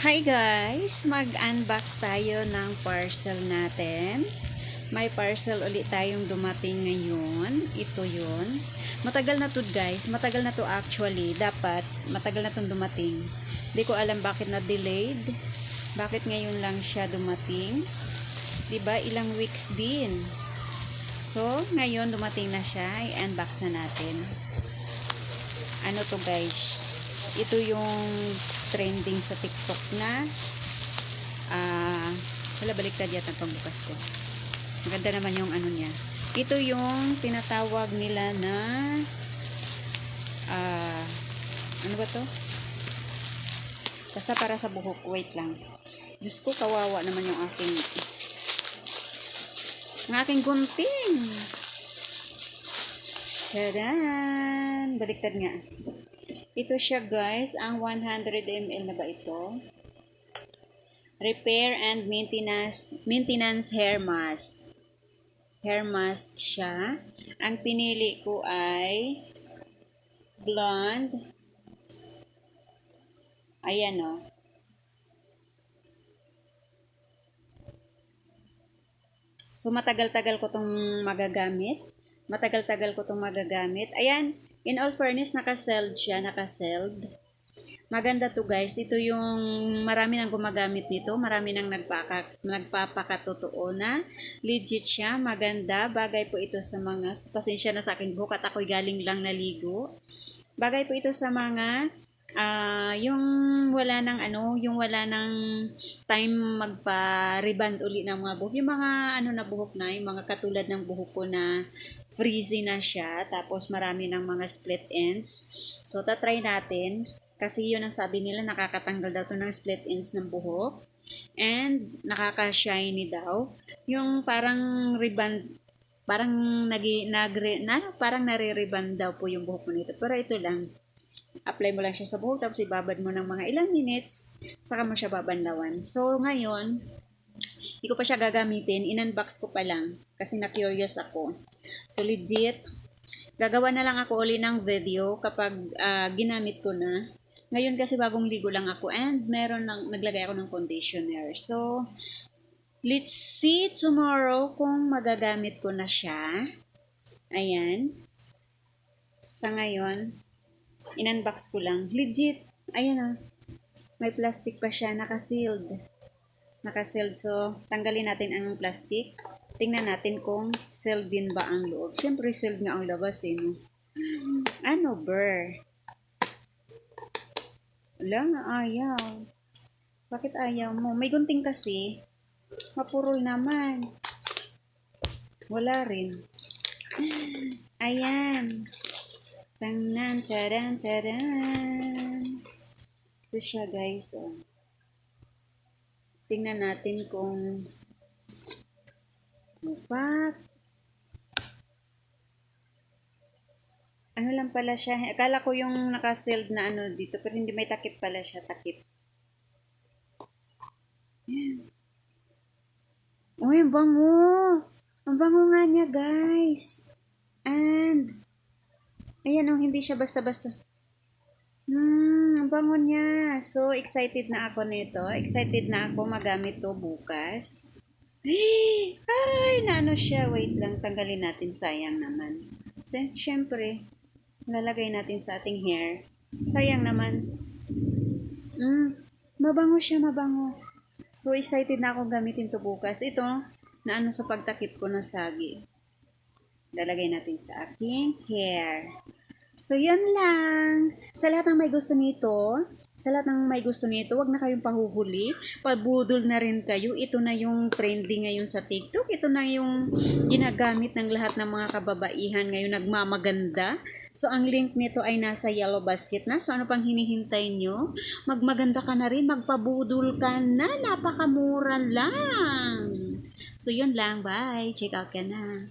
Hi guys! Mag-unbox tayo ng parcel natin. May parcel ulit tayong dumating ngayon. Ito yun. Matagal na to guys. Matagal na to actually. Dapat matagal na tong dumating. Hindi ko alam bakit na delayed. Bakit ngayon lang siya dumating. ba Ilang weeks din. So, ngayon dumating na siya. I-unbox na natin. Ano to guys? Ito yung trending sa TikTok na ah wala baliktad yata pang bukas ko. Maganda naman yung ano niya. Ito yung tinatawag nila na ah ano ba to? Basta para sa buhok. Wait lang. Diyos ko, kawawa naman yung aking ang aking gunting. Tadan! Baliktad nga. Ito siya guys, ang 100 ml na ba ito? Repair and maintenance maintenance hair mask. Hair mask siya. Ang pinili ko ay blonde. Ayan o. So matagal-tagal ko tong magagamit. Matagal-tagal ko tong magagamit. Ayan, In all fairness, naka-seld siya, naka-seld. Maganda to guys. Ito yung marami nang gumagamit nito. Marami nang nagpaka, nagpapakatotoo na. Legit siya, maganda. Bagay po ito sa mga, pasensya na sa akin buhok at ako'y galing lang naligo. Bagay po ito sa mga ah yung wala nang ano, yung wala nang time magpa-reband uli ng mga buhok. Yung mga ano na buhok na, yung mga katulad ng buhok ko na frizzy na siya, tapos marami ng mga split ends. So, tatry natin. Kasi yun ang sabi nila, nakakatanggal daw to ng split ends ng buhok. And, nakaka-shiny daw. Yung parang reband, parang nagi, nagre, na, parang nare-reband daw po yung buhok mo nito. Pero ito lang, apply mo lang siya sa buhok, tapos ibabad mo ng mga ilang minutes, saka mo siya babanlawan. So, ngayon, hindi ko pa siya gagamitin, in-unbox ko pa lang, kasi na-curious ako. So, legit, gagawa na lang ako uli ng video kapag ah, ginamit ko na. Ngayon kasi bagong ligo lang ako and meron lang, naglagay ako ng conditioner. So, let's see tomorrow kung magagamit ko na siya. Ayan. Sa ngayon, in-unbox ko lang. Legit. Ayan ah. May plastic pa siya. Naka-sealed. Naka-sealed. So, tanggalin natin ang plastic. Tingnan natin kung sealed din ba ang loob. Siyempre, sealed nga ang labas eh. No? Ano, ber? Wala ayaw. Bakit ayaw mo? May gunting kasi. Mapurol naman. Wala rin. Ayan. Tangnan, taran, taran. Ito siya guys. Oh. Tingnan natin kung Pak. Ano lang pala siya. Akala ko yung naka-sealed na ano dito. Pero hindi may takip pala siya. Takip. Uy, ang bango. Ang bango nga niya, guys. And, ayan oh, hindi siya basta-basta. Hmm, ang bango niya. So, excited na ako nito. Excited na ako magamit to bukas. Ay, naano siya. Wait lang, tanggalin natin. Sayang naman. So, syempre, lalagay natin sa ating hair. Sayang naman. Mm, mabango siya, mabango. So, excited na ako gamitin to bukas. Ito, na ano sa pagtakip ko na sagi. Lalagay natin sa aking hair. So, yun lang. Sa lahat ng may gusto nito, sa lahat ng may gusto nito, wag na kayong pahuhuli. Pabudol na rin kayo. Ito na yung trending ngayon sa TikTok. Ito na yung ginagamit ng lahat ng mga kababaihan ngayon nagmamaganda. So, ang link nito ay nasa yellow basket na. So, ano pang hinihintay nyo? Magmaganda ka na rin. Magpabudol ka na. Napakamura lang. So, yun lang. Bye. Check out ka na.